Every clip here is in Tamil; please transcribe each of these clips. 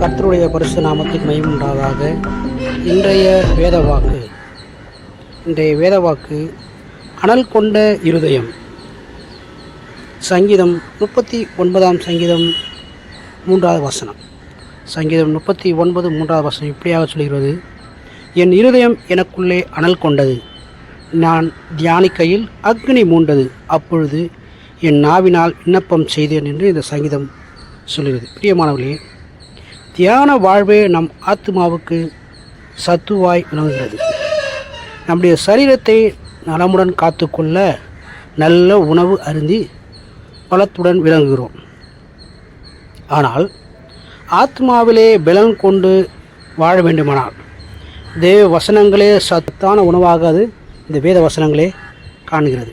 கர்த்தருடைய பரிசு நாமத்துக்கு மையம் இன்றைய வேத வாக்கு இன்றைய வேதவாக்கு அனல் கொண்ட இருதயம். சங்கீதம் முப்பத்தி ஒன்பதாம் சங்கீதம் மூன்றாவது வசனம். சங்கீதம் முப்பத்தி ஒன்பது மூன்றாவது வசனம் இப்படியாக சொல்கிறது. என் இருதயம் எனக்குள்ளே அனல் கொண்டது. நான் தியானிக்கையில் அக்னி மூண்டது. அப்பொழுது என் நாவினால் விண்ணப்பம் செய்தேன் என்று இந்த சங்கீதம் சொல்கிறது. பிரியமானவர்களே தியான வாழ்வே நம் ஆத்மாவுக்கு சத்துவாய் விளங்குகிறது. நம்முடைய சரீரத்தை நலமுடன் காத்துக்கொள்ள நல்ல உணவு அருந்தி பலத்துடன் விளங்குகிறோம். ஆனால் ஆத்மாவிலே பலன் கொண்டு வாழ வேண்டுமானால் தேவ வசனங்களே சத்தான உணவாகாது இந்த வேத வசனங்களே காணுகிறது.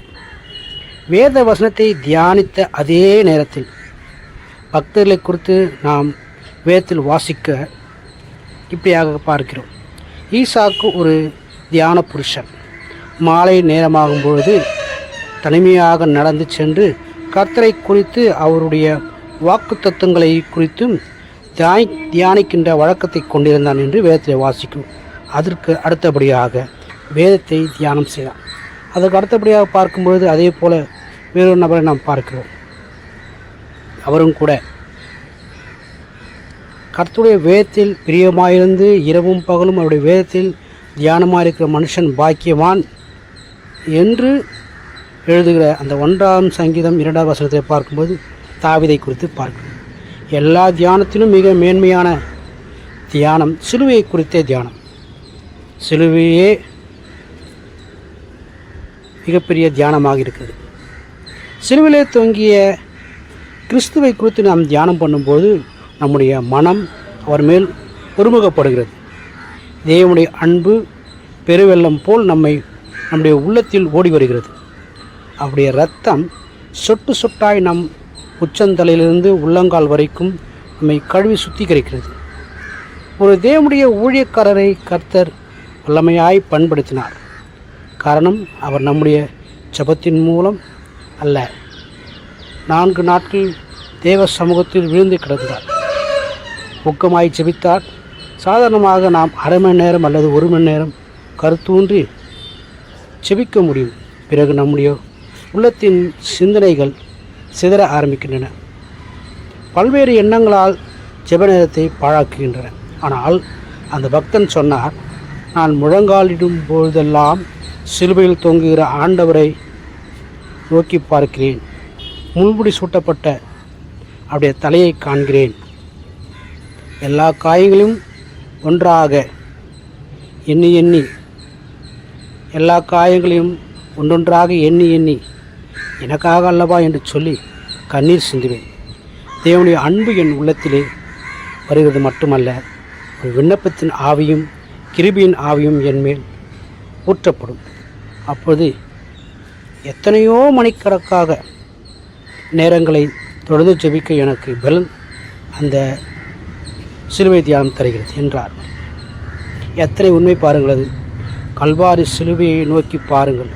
வேத வசனத்தை தியானித்த அதே நேரத்தில் பக்தர்களை குறித்து நாம் வேதத்தில் வாசிக்க இப்படியாக பார்க்கிறோம். ஈசாக்கு ஒரு தியான புருஷன். மாலை நேரமாகும் பொழுது தனிமையாக நடந்து சென்று கர்த்தரை குறித்து அவருடைய வாக்கு தத்துவங்களை குறித்தும் தியானி தியானிக்கின்ற வழக்கத்தை கொண்டிருந்தான் என்று வேதத்தில் வாசிக்கும். அதற்கு அடுத்தபடியாக வேதத்தை தியானம் செய்தான். அதற்கு அடுத்தபடியாக பார்க்கும்பொழுது அதே போல் வேறொரு நபரை நாம் பார்க்கிறோம். அவரும் கூட கர்த்தருடைய வேதத்தில் பிரியமாயிருந்து இரவும் பகலும் அவருடைய வேதத்தில் தியானமாக இருக்கிற மனுஷன் பாக்கியவான் என்று எழுதுகிற அந்த ஒன்றாம் சங்கீதம் இரண்டாவது வசனத்தை பார்க்கும்போது தாவிதை குறித்து பார்க்கிறோம். எல்லா தியானத்திலும் மிக மேன்மையான தியானம் சிலுவையை குறித்தே தியானம். சிலுவையே மிகப்பெரிய தியானமாக இருக்கிறது. சிலுவிலே தொங்கிய கிறிஸ்துவை குறித்து நாம் தியானம் பண்ணும்போது நம்முடைய மனம் அவர் மேல் ஒருமுகப்படுகிறது. தேவனுடைய அன்பு பெருவெள்ளம் போல் நம்மை நம்முடைய உள்ளத்தில் ஓடி வருகிறது. அவருடைய ரத்தம் சொட்டு சொட்டாய் நம் உச்சந்தலையிலிருந்து உள்ளங்கால் வரைக்கும் நம்மை கழுவி சுத்திகரிக்கிறது. ஒரு தேவனுடைய ஊழியக்காரரை கர்த்தர் வல்லமையாய் பண்படுத்தினார் காரணம் அவர் நம்முடைய ஜபத்தின் மூலம் அல்ல. நான்கு நாட்கள் தேவ சமூகத்தில் விழுந்து கிடந்தார். ஊக்கமாய் செபித்தார். சாதாரணமாக நாம் அரை மணி நேரம் அல்லது ஒரு மணி நேரம் கருத்தூன்றி செபிக்க முடியும். பிறகு நம்முடைய உள்ளத்தின் சிந்தனைகள் சிதற ஆரம்பிக்கின்றன. பல்வேறு எண்ணங்களால் ஜெப நேரத்தை பாழாக்குகின்றன. ஆனால் அந்த பக்தன் சொன்னார் நான் முழங்காலிடும் பொழுதெல்லாம் சிலுவையில் தொங்குகிற ஆண்டவரை நோக்கி பார்க்கிறேன். முன்முடி சூட்டப்பட்ட அவருடைய தலையை காண்கிறேன். எல்லா காயங்களும் ஒன்றாக எண்ணி எண்ணி எல்லா காயங்களையும் ஒன்றொன்றாக எண்ணி எண்ணி எனக்காக அல்லவா என்று சொல்லி கண்ணீர் சிந்துவேன். தேவனுடைய அன்பு என் உள்ளத்திலே வருகிறது மட்டுமல்ல ஒரு விண்ணப்பத்தின் ஆவியும் கிருபியின் ஆவியும் என் மேல் ஊற்றப்படும். அப்போது எத்தனையோ மணிக்கணக்காக நேரங்களை தொடர்ந்து ஜெபிக்க எனக்கு பலன் அந்த சிலுவை தியானம் தருகிறது என்றார். எத்தனை உண்மை பாருங்கள் அது கல்வாரி சிலுவையை நோக்கி பாருங்கள்.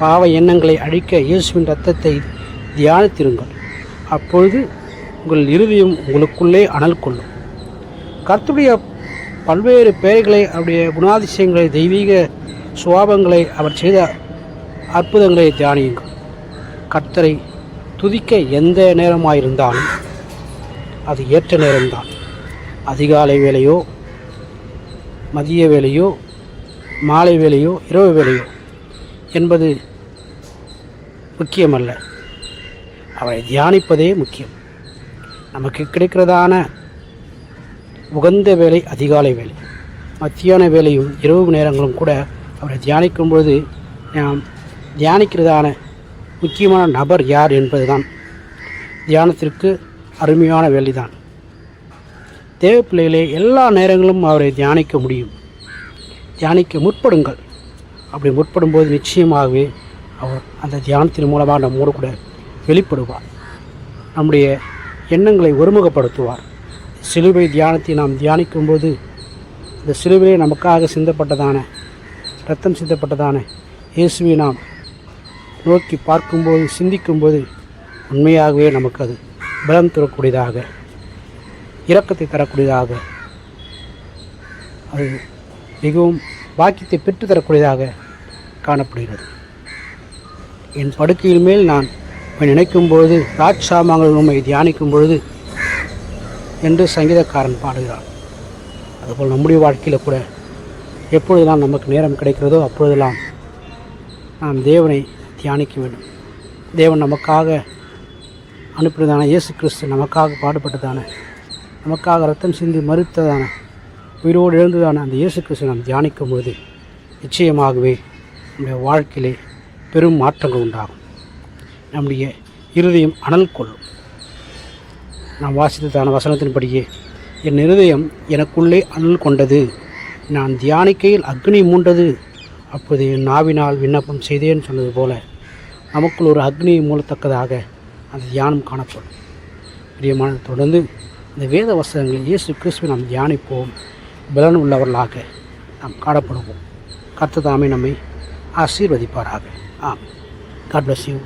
பாவ எண்ணங்களை அழிக்க இயேசுவின் ரத்தத்தை தியானித்திருங்கள். அப்பொழுது உங்கள் இறுதியும் உங்களுக்குள்ளே அனல் கொள்ளும். கர்த்துடைய பல்வேறு பெயர்களை அவருடைய குணாதிசயங்களை தெய்வீக சுவாபங்களை அவர் செய்த அற்புதங்களை தியானியுங்கள். கர்த்தரை துதிக்க எந்த நேரமாயிருந்தாலும் அது ஏற்ற நேரம்தான். அதிகாலை வேலையோ மதிய வேலையோ மாலை வேலையோ இரவு வேலையோ என்பது முக்கியமல்ல. அவரை தியானிப்பதே முக்கியம். நமக்கு கிடைக்கிறதான உகந்த வேலை அதிகாலை வேலை. மத்தியான வேலையும் இரவு நேரங்களும் கூட அவரை தியானிக்கும் பொழுது நாம் தியானிக்கிறதான முக்கியமான நபர் யார் என்பதுதான் தியானத்திற்கு அருமையான வேலைதான். தேவ பிள்ளைகளே எல்லா நேரங்களும் அவரை தியானிக்க முடியும். தியானிக்க முற்படுங்கள். அப்படி முற்படும்போது நிச்சயமாகவே அவர் அந்த தியானத்தின் மூலமாக நம்மோடு கூட வெளிப்படுவார். நம்முடைய எண்ணங்களை ஒருமுகப்படுத்துவார். சிலுவை தியானத்தை நாம் தியானிக்கும்போது இந்த சிலுவையை நமக்காக சிந்தப்பட்டதான ரத்தம் சிந்தப்பட்டதான இயேசுவை நாம் நோக்கி பார்க்கும்போது சிந்திக்கும்போது உண்மையாகவே நமக்கு அது பலம் தரக்கூடியதாக இரக்கத்தை தரக்கூடியதாக அது மிகவும் பாக்கியத்தை பெற்று தரக்கூடியதாக காணப்படுகிறது. என் படுக்கையின் மேல் நான் நினைக்கும் பொழுது ராட்சாமங்கள் உண்மை தியானிக்கும் பொழுது என்று சங்கீதக்காரன் பாடுகிறான். அதுபோல் நம்முடைய வாழ்க்கையில் கூட எப்பொழுதெல்லாம் நமக்கு நேரம் கிடைக்கிறதோ அப்பொழுதெல்லாம் நாம் தேவனை தியானிக்க வேண்டும். தேவன் நமக்காக அனுப்பினதான இயேசு கிறிஸ்து நமக்காக பாடுபட்டதான நமக்காக ரத்தம் சிந்தி மறுத்ததான உயிரோடு எழுந்ததான அந்த இயேசு கிறிஸ்து நாம் தியானிக்கும் பொழுது நிச்சயமாகவே நம்முடைய வாழ்க்கையிலே பெரும் மாற்றங்கள் உண்டாகும். நம்முடைய இருதயம் அனல் கொள்ளும். நாம் வாசித்ததான வசனத்தின்படியே என் இருதயம் எனக்குள்ளே அனல் கொண்டது நான் தியானிக்கையில் அக்னி மூண்டது அப்போது என் நாவினால் விண்ணப்பம் செய்தேன்னு சொன்னது போல நமக்குள் ஒரு அக்னி மூலத்தக்கதாக அந்த தியானம் காணப்படும். பிரியமான தொடர்ந்து இந்த வேத வசனங்களில் இயேசு கிறிஸ்துவை நாம் தியானிப்போம். பலன் உள்ளவர்களாக நாம் காணப்படுவோம். கர்த்ததாமே நம்மை ஆசீர்வதிப்பாராக. ஆம் காட் பிளஸ் யூ